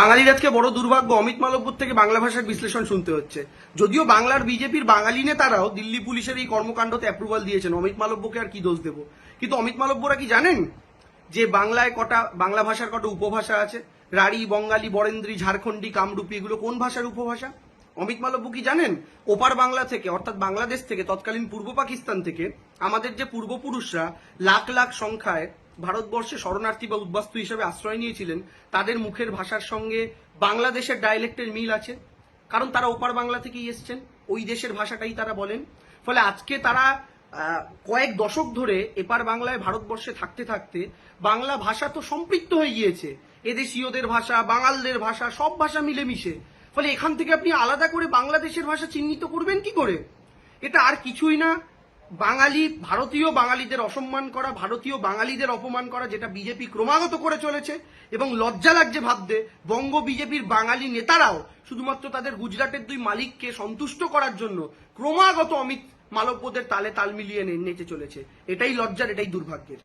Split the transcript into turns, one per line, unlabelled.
বাঙালির আজকে বড় দুর্ভাগ্য, অমিত মালব্যর থেকে বাংলা ভাষার বিশ্লেষণ শুনতে হচ্ছে। যদিও বাংলার বিজেপির বাঙালি নেতারাও দিল্লি পুলিশের এই কর্মকাণ্ডতে অ্যাপ্রুভাল দিয়েছেন। অমিত মালব্যকে আর কি দোষ দেব? কিন্তু অমিত মালব্যরা কি জানেন যে বাংলায় কটা, বাংলা ভাষার কটা উপভাষা আছে? রাঢ়ী, বঙ্গালী, বরেন্দ্রী, ঝাড়খণ্ডী, কামরূপী, এগুলো কোন ভাষার উপভাষা? অমিত মালব্য কি জানেন? ওপার বাংলা থেকে, অর্থাৎ বাংলাদেশ থেকে, তৎকালীন পূর্ব পাকিস্তান থেকে আমাদের যে পূর্বপুরুষরা লাখ লাখ সংখ্যায় ভারতবর্ষে শরণার্থী বা উদ্বাস্তু হিসেবে আশ্রয় নিয়েছিলেন, তাদের মুখের ভাষার সঙ্গে বাংলাদেশের ডায়ালেক্টের মিল আছে। কারণ তারা ওপার বাংলা থেকেই এসছেন, ওই দেশের ভাষাটাই তারা বলেন। ফলে আজকে তারা কয়েক দশক ধরে এপার বাংলায় ভারতবর্ষে থাকতে থাকতে বাংলা ভাষা তো সম্পৃক্ত হয়ে গিয়েছে। এদেশীয়দের ভাষা, বাঙালদের ভাষা, সব ভাষা মিলেমিশে। ফলে এখান থেকে আপনি আলাদা করে বাংলাদেশের ভাষা চিহ্নিত করবেন কি করে? এটা আর কিছুই না। বাঙালি, ভারতীয় বাঙালিদের অসম্মান করা, ভারতীয় বাঙালিদের অপমান করা, যেটা বিজেপি ক্রমাগত করে চলেছে এবং লজ্জা লাগছে ভাবতে, বঙ্গ বিজেপির বাঙালি নেতারাও শুধুমাত্র তাদের গুজরাটের দুই মালিককে সন্তুষ্ট করার জন্য ক্রমাগত অমিত মালব্যদের তালে তাল মিলিয়ে নেচে চলেছে। এটাই লজ্জার, এটাই দুর্ভাগ্যের।